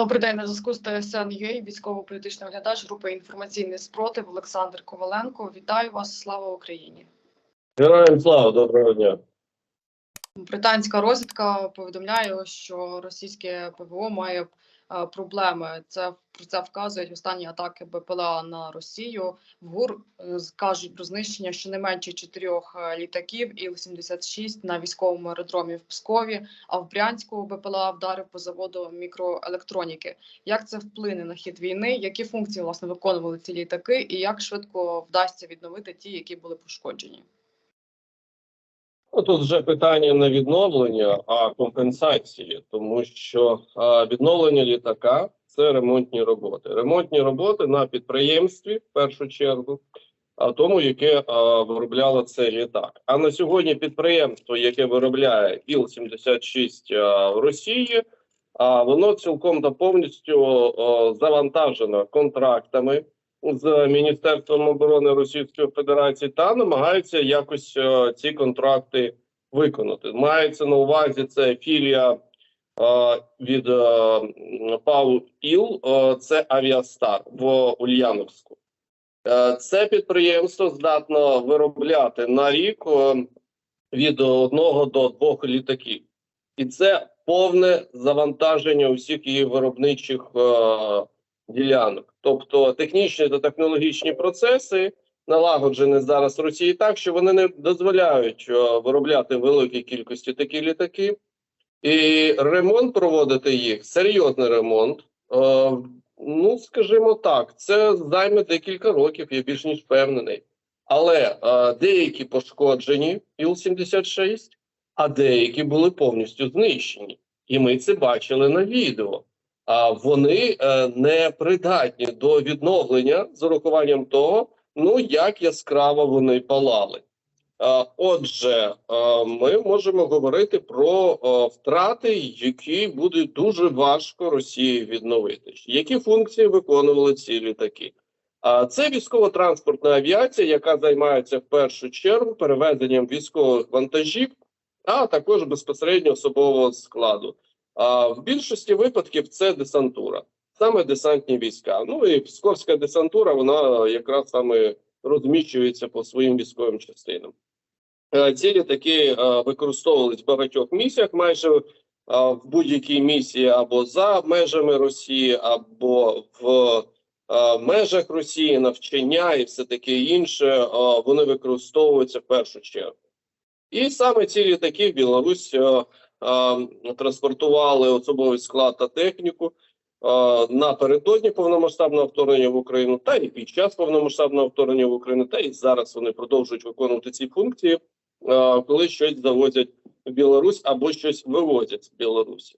Добрий день на зв'язку з ТСН ЮА, військово-політичний оглядач групи інформаційний спротив Олександр Коваленко. Вітаю вас! Слава Україні! Героям слава, доброго дня. Британська розвідка повідомляє, що російське ПВО має проблеми. Це про це вказують останні атаки БПЛА на Росію. В ГУР е, кажуть про знищення щонайменше чотирьох е, літаків Іл-76 на військовому аеродромі в Пскові. А в Брянську БПЛА вдарив по заводу мікроелектроніки. Як це вплине на хід війни? Які функції власне виконували ці літаки, і як швидко вдасться відновити ті, які були пошкоджені? Ну, тут вже питання не відновлення, а компенсації, тому що відновлення літака це ремонтні роботи. Ремонтні роботи на підприємстві в першу чергу, а тому, яке виробляло цей літак. А на сьогодні підприємство, яке виробляє Іл-76 а, в Росії, а воно цілком та повністю завантажено контрактами з Міністерством оборони Російської Федерації та намагаються якось е, ці контракти виконати. Мається на увазі це філія е, від е, ПАУ ІЛ, це Авіастар в Ульяновську. Це підприємство здатно виробляти на рік від одного до двох літаків, і це повне завантаження усіх її виробничих ділянок. Тобто технічні та технологічні процеси налагоджені зараз Росії так, що вони не дозволяють е, виробляти великій кількості такі літаки, і ремонт проводити їх серйозний ремонт. Е, ну, скажімо так, це займе декілька років, я більш ніж впевнений. Але е, деякі пошкоджені Іл-76, а деякі були повністю знищені. І ми це бачили на відео вони е, не придатні до відновлення з урахуванням того, ну як яскраво вони палали. Отже, е, ми можемо говорити про е, втрати, які буде дуже важко Росії відновити. Які функції виконували ці літаки? А це військово-транспортна авіація, яка займається в першу чергу перевезенням військових вантажів, а також безпосередньо особового складу. А в більшості випадків це десантура, саме десантні війська. Ну і псковська десантура, вона якраз саме розміщується по своїм військовим частинам. Е, Ці літаки е, використовувались в багатьох місіях, майже е, в будь-якій місії або за межами Росії, або в межах Росії, навчання і все таке інше. Вони використовуються в першу чергу. І саме ці літаки в Білорусь транспортували особовий склад та техніку напередодні повномасштабного вторгнення в Україну, та і під час повномасштабного вторгнення в Україну, та і зараз вони продовжують виконувати ці функції, коли щось завозять в Білорусь або щось вивозять з Білорусі.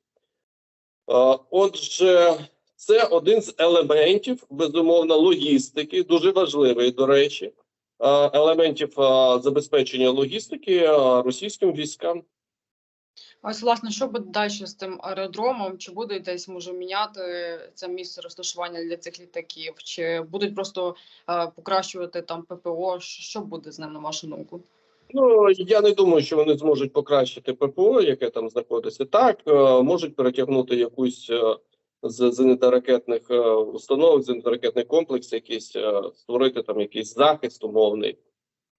Отже, це один з елементів безумовно логістики, дуже важливий, до речі, елементів забезпечення логістики російським військам. Ось, власне, що буде далі з тим аеродромом? Чи буде десь може міняти це місце розташування для цих літаків? Чи будуть просто е, покращувати там ППО? Що буде з ним на вашу думку? Ну я не думаю, що вони зможуть покращити ППО, яке там знаходиться. Так е, можуть перетягнути якусь е, з зенітно-ракетних е, установок, зенітно-ракетний комплекс, якийсь створити там якийсь захист умовний.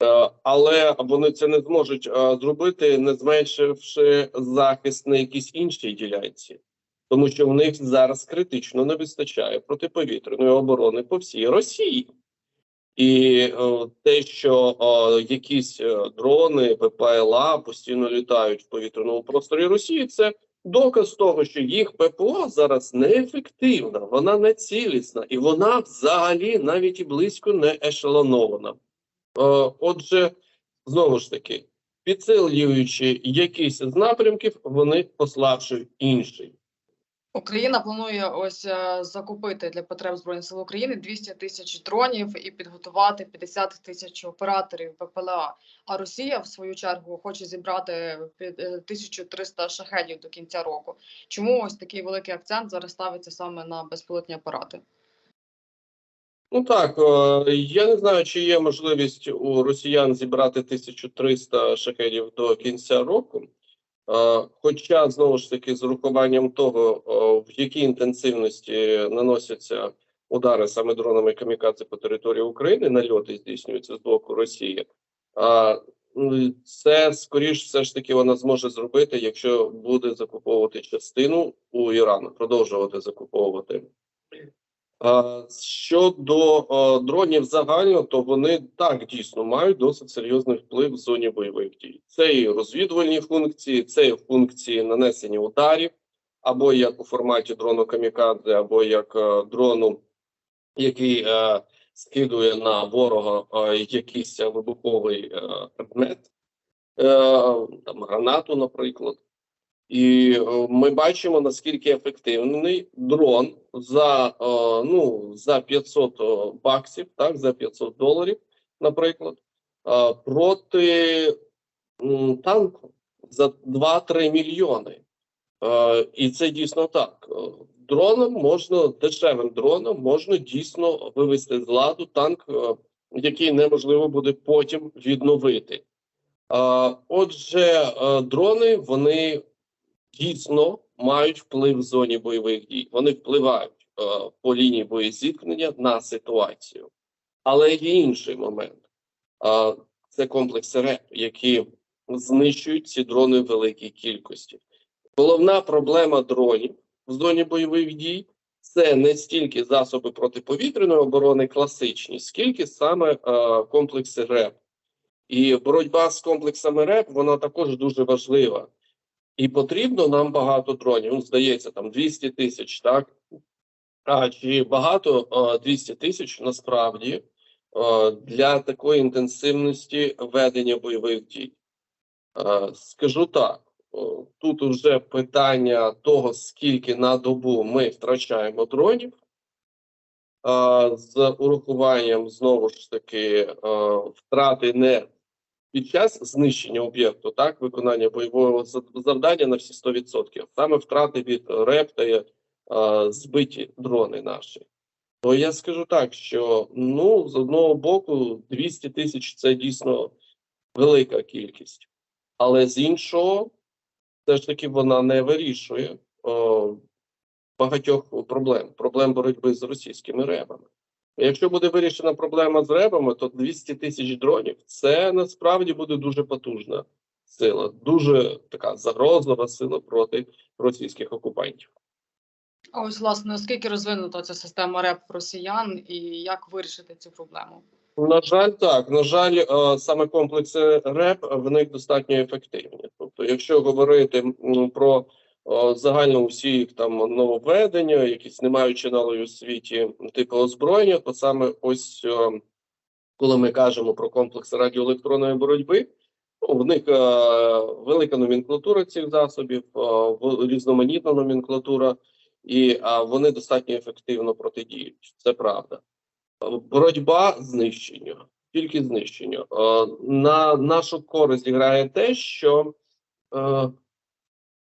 Е, Але вони це не зможуть е, зробити, не зменшивши захист на якійсь іншій ділянці, тому що в них зараз критично не вистачає протиповітряної оборони по всій Росії. І е, те, що е, якісь дрони ППЛА постійно літають в повітряному просторі Росії, це доказ того, що їх ППО зараз неефективна, вона не цілісна, і вона взагалі навіть і близько не ешелонована. Е, отже, знову ж таки, підсилюючи якийсь з напрямків, вони послабшують інший. Україна планує ось е, закупити для потреб збройних сил України 200 тисяч дронів і підготувати 50 тисяч операторів ППЛА. А Росія, в свою чергу, хоче зібрати під- е, 1300 шахедів до кінця року. Чому ось такий великий акцент зараз ставиться саме на безпілотні апарати? Ну так, е, я не знаю, чи є можливість у росіян зібрати 1300 шахедів до кінця року. Е, Хоча знову ж таки з урахуванням того, в якій інтенсивності наносяться удари саме дронами камікадзе по території України, нальоти здійснюються з боку Росії. А це скоріш все ж таки вона зможе зробити, якщо буде закуповувати частину у Ірану, продовжувати закуповувати. А, Щодо е, дронів загально, то вони так дійсно мають досить серйозний вплив в зоні бойових дій. Це і розвідувальні функції, це і функції нанесення ударів, або як у форматі дрону камікадзе, або як е, дрону, який е, скидує на ворога е, якийсь вибуховий е, предмет, е, там гранату, наприклад. І е, ми бачимо наскільки ефективний дрон за е, ну за 500 баксів, так за 500 доларів, наприклад, е, проти танку за 2-3 мільйони. Е, І це дійсно так. Е, Дроном можна дешевим дроном можна дійсно вивести з ладу танк, е, який неможливо буде потім відновити. Е, Отже, е, дрони вони дійсно мають вплив в зоні бойових дій. Вони впливають е, по лінії боєзіткнення на ситуацію. Але є інший момент: е, це комплекси РЕП, які знищують ці дрони в великій кількості. Головна проблема дронів в зоні бойових дій це не стільки засоби протиповітряної оборони класичні, скільки саме е, комплекси РЕП. І боротьба з комплексами РЕП вона також дуже важлива. І потрібно нам багато дронів. Ну, здається, там 200 тисяч, так? А чи багато Е, 200 тисяч насправді для такої інтенсивності ведення бойових дій? Скажу так: тут вже питання того, скільки на добу ми втрачаємо дронів. З урахуванням знову ж таки втрати не під час знищення об'єкту, так, виконання бойового завдання на всі 100%, саме втрати від РЕП та е, збиті дрони наші. То я скажу так, що ну з одного боку 200 тисяч це дійсно велика кількість, але з іншого, все ж таки вона не вирішує о, багатьох проблем, проблем боротьби з російськими ребами. Якщо буде вирішена проблема з ребами, то 200 тисяч дронів це насправді буде дуже потужна сила, дуже така загрозлива сила проти російських окупантів. А ось власне наскільки розвинута ця система РЕП росіян і як вирішити цю проблему? На жаль, так. На жаль, е, саме комплекси РЕП в них достатньо ефективні. Тобто, якщо говорити про загально усі там нововведення, якісь не маючи у світі типу озброєння, то саме ось е, коли ми кажемо про комплекси радіоелектронної боротьби, ну, в них е, велика номенклатура цих засобів, е, різноманітна номенклатура, і вони достатньо ефективно протидіють. Це правда. Боротьба знищення, тільки знищення. На нашу користь грає те, що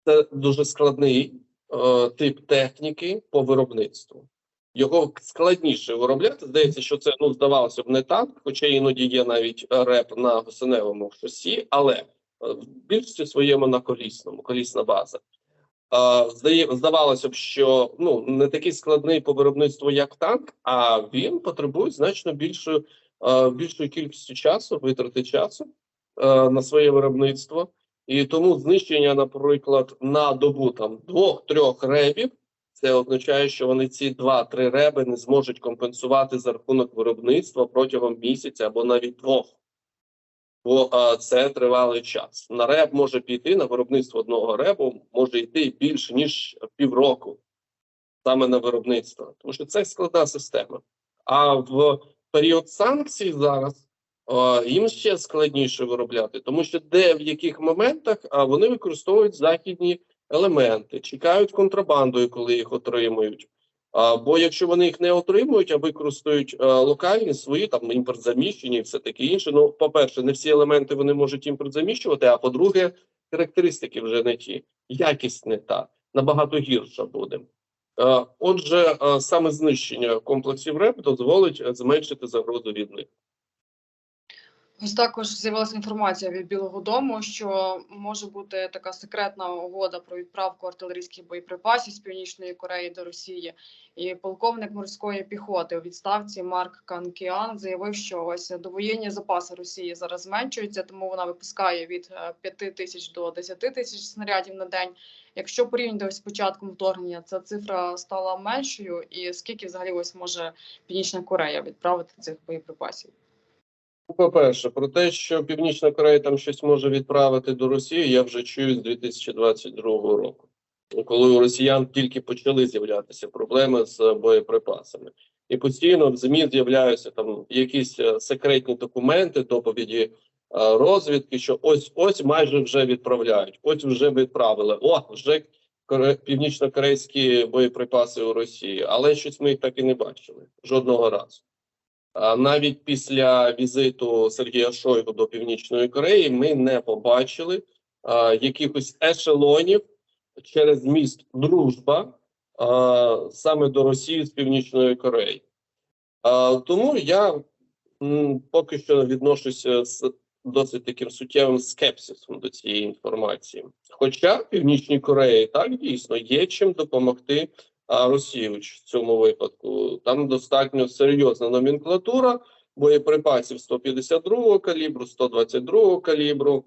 це дуже складний е, тип техніки по виробництву. Його складніше виробляти. Здається, що це ну здавалося б не так, хоча іноді є навіть реп на гусеневому шосі, але е, в більшості своєму на колісному, колісна база. Е, Здає, здавалося б, що ну не такий складний по виробництву, як танк, а він потребує значно більшої е, більшої кількості часу, витрати часу на своє виробництво. І тому знищення, наприклад, на добу там двох-трьох ребів, це означає, що вони ці два-три реби не зможуть компенсувати за рахунок виробництва протягом місяця або навіть двох. Бо а, це тривалий час. На реб може піти на виробництво одного ребу, може йти більше ніж півроку саме на виробництво, тому що це складна система. А в період санкцій зараз їм ще складніше виробляти, тому що де в яких моментах а, вони використовують західні елементи, чекають контрабандою, коли їх отримують. А, бо якщо вони їх не отримують, а використають локальні свої там імпорт заміщені і все таке інше. Ну, по-перше, не всі елементи вони можуть імпорт заміщувати, а по-друге, характеристики вже не ті, якість не та, набагато гірша буде. Отже, саме знищення комплексів РЕП дозволить зменшити загрозу від них. Ось також з'явилася інформація від Білого Дому, що може бути така секретна угода про відправку артилерійських боєприпасів з Північної Кореї до Росії. І полковник морської піхоти у відставці Марк Канкіан заявив, що ось довоєнні запаси Росії зараз зменшуються, тому вона випускає від 5 тисяч до 10 тисяч снарядів на день. Якщо порівняти ось з початком вторгнення, ця цифра стала меншою. І скільки взагалі ось може Північна Корея відправити цих боєприпасів? По-перше, про те, що Північна Корея там щось може відправити до Росії, я вже чую з 2022 року, коли у росіян тільки почали з'являтися проблеми з боєприпасами. І постійно в ЗМІ з'являються там якісь е, секретні документи, доповіді е, розвідки, що ось ось майже вже відправляють, ось вже відправили. О, вже коре- північно-корейські боєприпаси у Росії, але щось ми їх так і не бачили жодного разу. Навіть після візиту Сергія Шойгу до Північної Кореї ми не побачили якихось ешелонів через міст Дружба саме до Росії з Північної Кореї. Тому я поки що відношуся з досить таким суттєвим скепсисом до цієї інформації. Хоча в Північній Кореї так дійсно є чим допомогти Росії в цьому випадку. Там достатньо серйозна номенклатура боєприпасів 152-го калібру, 122-го калібру.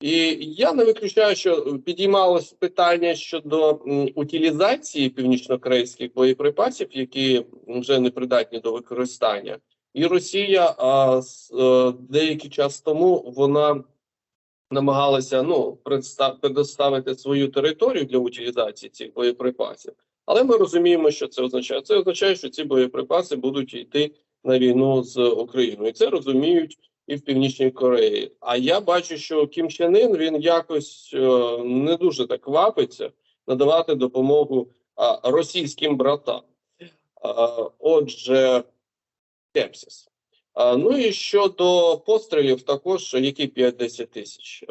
І я не виключаю, що підіймалось питання щодо утилізації північнокорейських боєприпасів, які вже не придатні до використання. І Росія а, е, деякий час тому вона намагалася ну предоставити свою територію для утилізації цих боєприпасів. Але ми розуміємо, що це означає. Це означає, що ці боєприпаси будуть йти на війну з Україною. І це розуміють і в Північній Кореї. А я бачу, що Кім Чен Ін, він якось е, не дуже так квапиться надавати допомогу російським братам. Отже. А, ну і щодо пострілів, також які 5-10 тисяч.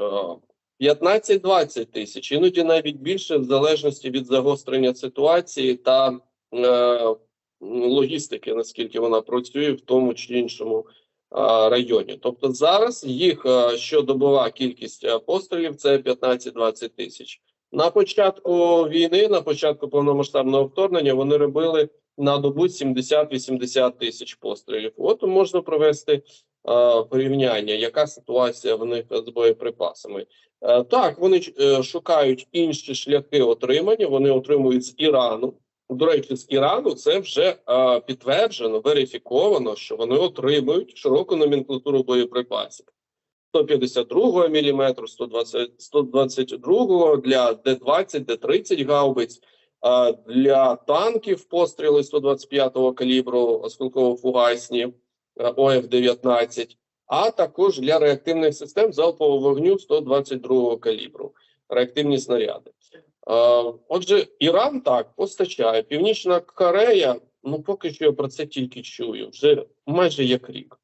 А, 15-20 тисяч, іноді навіть більше, в залежності від загострення ситуації та е, логістики, наскільки вона працює в тому чи іншому а, районі. Тобто зараз їх а, щодобова кількість пострілів це 15-20 тисяч. На початку війни, на початку повномасштабного вторгнення, вони робили на добу 70-80 тисяч пострілів. От можна провести порівняння, яка ситуація в них з боєприпасами. Е, Так, вони е, шукають інші шляхи отримання. Вони отримують з Ірану. До речі, з Ірану це вже е, підтверджено, верифіковано, що вони отримують широку номенклатуру боєприпасів. 152 мм, 120, 122 для Д-20, Д-30 гаубиць, для танків постріли 125-го калібру осколково-фугасні е, ОФ-19, а також для реактивних систем залпового вогню 122 калібру, реактивні снаряди. Е, Отже, Іран так постачає. Північна Корея, ну поки що я про це тільки чую, вже майже як рік.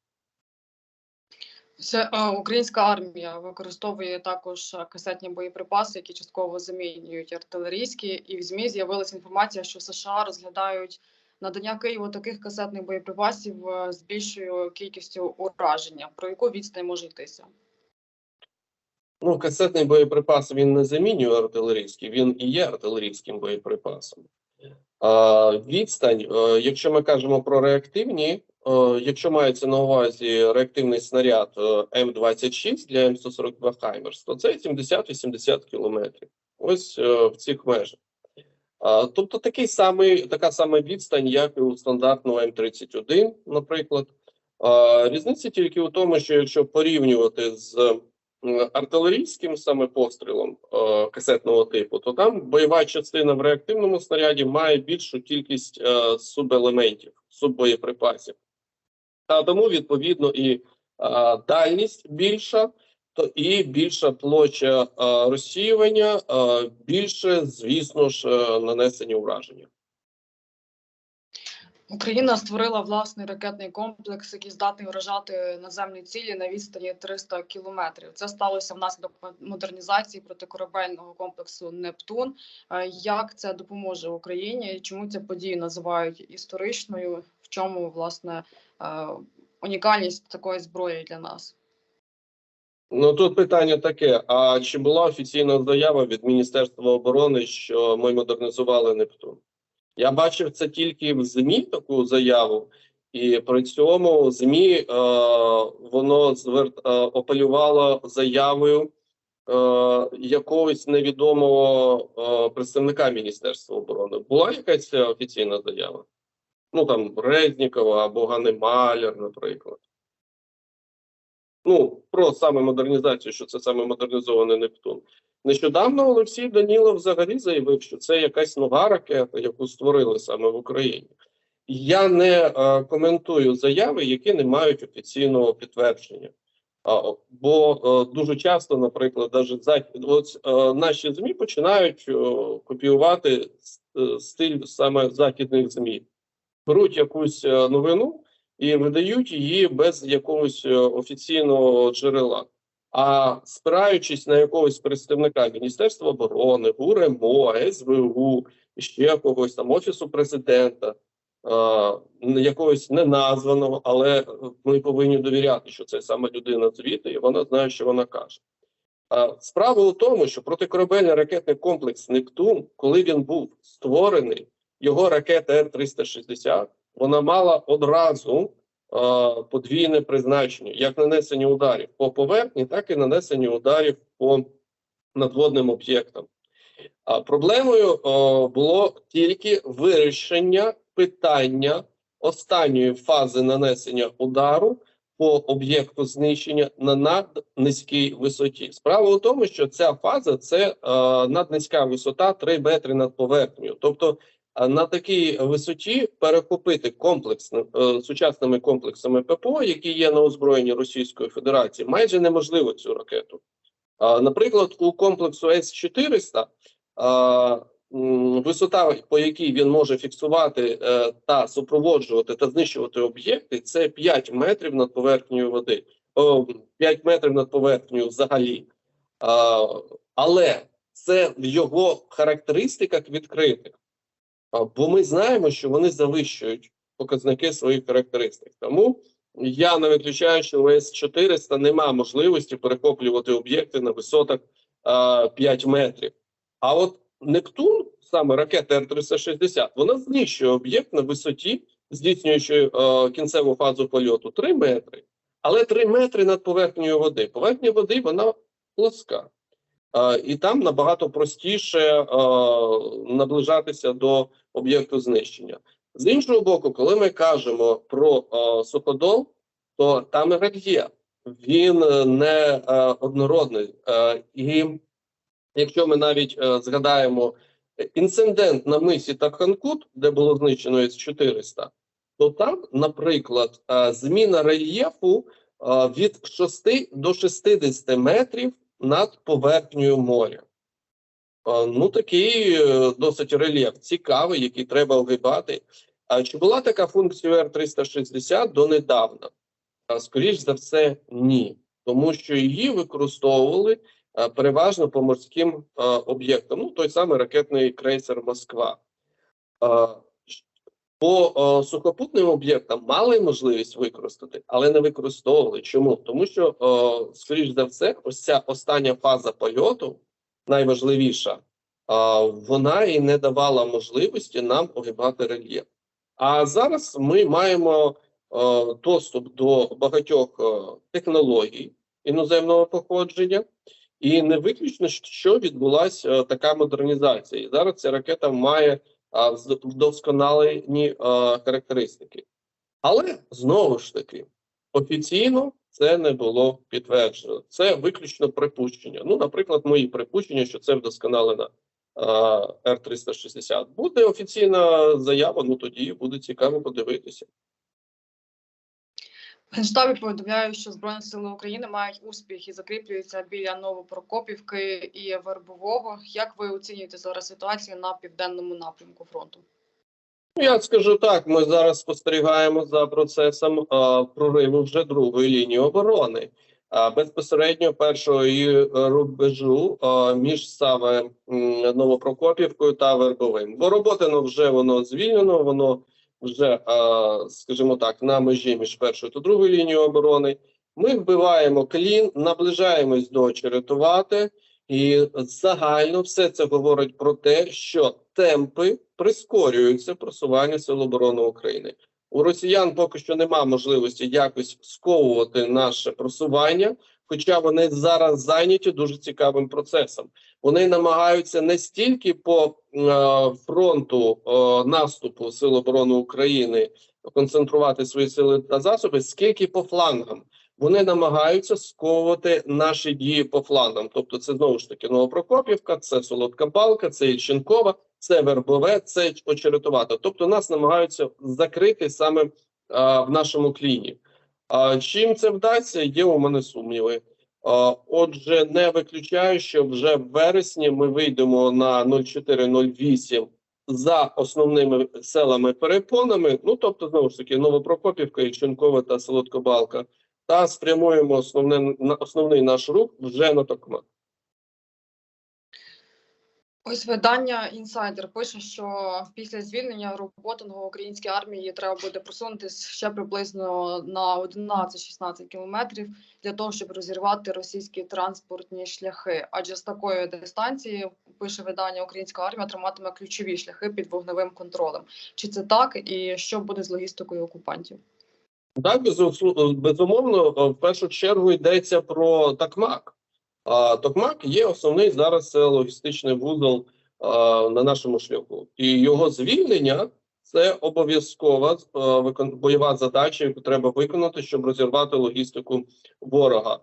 Це українська армія використовує також касетні боєприпаси, які частково замінюють артилерійські. І в ЗМІ з'явилася інформація, що США розглядають надання Києву таких касетних боєприпасів е, з більшою кількістю ураження. Про яку відстань може йтися? Ну, касетний боєприпас він не замінює артилерійський, він і є артилерійським боєприпасом. А, відстань, е, якщо ми кажемо про реактивні, е, якщо мається на увазі реактивний снаряд е, М26 для М142 Хаймерс, то це 70-80 кілометрів. Ось в цих межах. Тобто такий самий, така сама відстань, як і у стандартного М31, наприклад. Різниця тільки у тому, що якщо порівнювати з артилерійським саме пострілом касетного типу, то там бойова частина в реактивному снаряді має більшу кількість е, субелементів, суббоєприпасів. А тому, відповідно, і дальність більша, то і більша площа е, розсіювання, е, більше, звісно ж, е, нанесення ураження. Україна створила власний ракетний комплекс, який здатний вражати наземні цілі на відстані 300 кілометрів. Це сталося внаслідок модернізації протикорабельного комплексу Нептун. Як це допоможе Україні? Чому цю подію називають історичною? В чому власне унікальність такої зброї для нас? Ну тут питання таке: а чи була офіційна заява від Міністерства оборони, що ми модернізували Нептун? Я бачив це тільки в ЗМІ таку заяву, і при цьому ЗМІ е, воно звер... е, апелювало заявою е, якогось невідомого е, представника Міністерства оборони. Була якась офіційна заява? Ну там Резнікова або Гани Маляр, наприклад. Ну, про саме модернізацію, що це саме модернізований Нептун. Нещодавно Олексій Данілов взагалі заявив, що це якась нова ракета, яку створили саме в Україні. Я не е, коментую заяви, які не мають офіційного підтвердження. А, бо е, дуже часто, наприклад, навіть захід, от, е, наші ЗМІ починають е, копіювати е, стиль саме західних ЗМІ. Беруть якусь е, новину і видають її без якогось е, офіційного джерела. А спираючись на якогось представника Міністерства оборони, ГУРМО, СВУ, ще когось там офісу президента, е, якогось неназваного, але ми повинні довіряти, що це саме людина звідти, і вона знає, що вона каже. А справа у тому, що протикорабельний ракетний комплекс Нептун, коли він був створений, його ракета Р-360, вона мала одразу е, подвійне призначення, як нанесення ударів по поверхні, так і нанесення ударів по надводним об'єктам. А проблемою е, було тільки вирішення питання останньої фази нанесення удару по об'єкту знищення на наднизькій висоті. Справа у тому, що ця фаза це е, наднизька висота 3 метри над поверхнею. Тобто на такій висоті перехопити комплексно е, сучасними комплексами ППО, які є на озброєнні Російської Федерації, майже неможливо цю ракету. Наприклад, у комплексу С-400 висота, по якій він може фіксувати е, та супроводжувати та знищувати об'єкти, це 5 метрів над поверхнею води, 5 метрів над поверхнею взагалі. Але це в його характеристиках відкритих. А, Бо ми знаємо, що вони завищують показники своїх характеристик. Тому я не виключаю, що у С-400 немає можливості перехоплювати об'єкти на висотах а, 5 метрів. А от Нептун, саме ракета Р-360, вона знищує об'єкт на висоті, здійснюючи е, кінцеву фазу польоту 3 метри, але 3 метри над поверхнею води. Поверхня води вона плоска. Е, і там набагато простіше е, наближатися до об'єкту знищення. З іншого боку, коли ми кажемо про е, суходол, то там і рельєф, він не однородний. І якщо ми навіть згадаємо інцидент на мисі Тарханкут, де було знищено С-400, то там, наприклад, зміна рельєфу від 6 до 60 метрів над поверхнею моря. Ну, такий е, досить рельєф цікавий, який треба огибати. А чи була така функція Р-360 донедавна? А, Скоріш за все, ні. Тому що її використовували переважно по морським об'єктам. Ну, той самий ракетний крейсер Москва. Е, По е, сухопутним об'єктам мали можливість використати, але не використовували. Чому? Тому що, е, скоріш за все, ось ця остання фаза польоту, найважливіша, а, вона і не давала можливості нам огибати рельєф. А зараз ми маємо е, доступ до багатьох е, технологій іноземного походження, і не виключно, що відбулася е, така модернізація. І зараз ця ракета має вдосконалені характеристики. Але знову ж таки, офіційно це не було підтверджено. Це виключно припущення. Ну, наприклад, мої припущення, що це вдосконалена Р-360. Буде офіційна заява, ну тоді буде цікаво подивитися. Генштабі повідомляють, що Збройні Сили України мають успіх і закріплюються біля Новопрокопівки і Вербового. Як ви оцінюєте зараз ситуацію на південному напрямку фронту? Ну, Я скажу так: ми зараз спостерігаємо за процесом а, прориву вже другої лінії оборони. А, безпосередньо першого е, рубежу а, між саме Новопрокопівкою та Вербовим. Бо Роботино вже воно звільнено, воно вже, а, скажімо так, на межі між першою та другою лінією оборони. Ми вбиваємо клін, наближаємось до очеретувати, і загально все це говорить про те, що темпи прискорюються просування Сил оборони України. У росіян поки що нема можливості якось сковувати наше просування, хоча вони зараз зайняті дуже цікавим процесом. Вони намагаються не стільки по е, фронту е, наступу Сил оборони України концентрувати свої сили та засоби, скільки по флангам. Вони намагаються сковувати наші дії по флангам. Тобто, це знову ж таки Новопрокопівка, це Солодка Балка, це Ільченкова, це Вербове, це Очеретувата. Тобто, нас намагаються закрити саме а, в нашому кліні. А, чим це вдасться, є у мене сумніви. Отже, не виключаю, що вже в вересні ми вийдемо на 0408 за основними селами перепонами. Ну тобто, знову ж таки, Новопрокопівка, Ільченкова та Солодкобалка та спрямуємо основне, основний наш рух вже на Токмак. Ось видання інсайдер пише, що після звільнення роботиного українській армії треба буде просунутися ще приблизно на 11-16 кілометрів для того, щоб розірвати російські транспортні шляхи. Адже з такої дистанції пише видання Українська армія триматиме ключові шляхи під вогневим контролем. Чи це так, і що буде з логістикою окупантів? Так, безу- безумовно, в першу чергу йдеться про Токмак. Токмак є основний зараз логістичний вузол на нашому шляху, і його звільнення це обов'язкова е, бойова задача, яку треба виконати, щоб розірвати логістику ворога.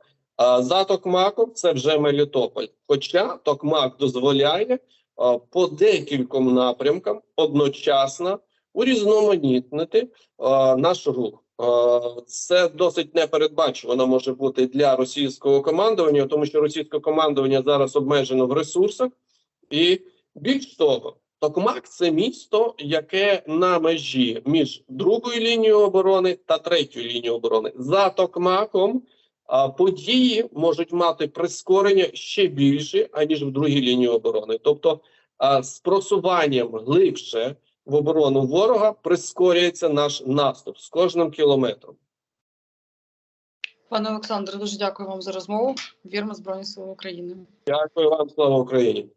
За Токмаком це вже Мелітополь. Хоча Токмак дозволяє по декільком напрямкам одночасно урізноманітнити наш рух. Е, Це досить непередбачувано може бути для російського командування, тому що російське командування зараз обмежено в ресурсах, і більш того, Токмак це місто, яке на межі між другою лінією оборони та третьою лінією оборони. За Токмаком події можуть мати прискорення ще більше аніж в другій лінії оборони. Тобто, з просуванням глибше в оборону ворога прискорюється наш наступ з кожним кілометром. Пане Олександре, дуже дякую вам за розмову. Віримо в Збройні Сили України. Дякую вам, слава Україні.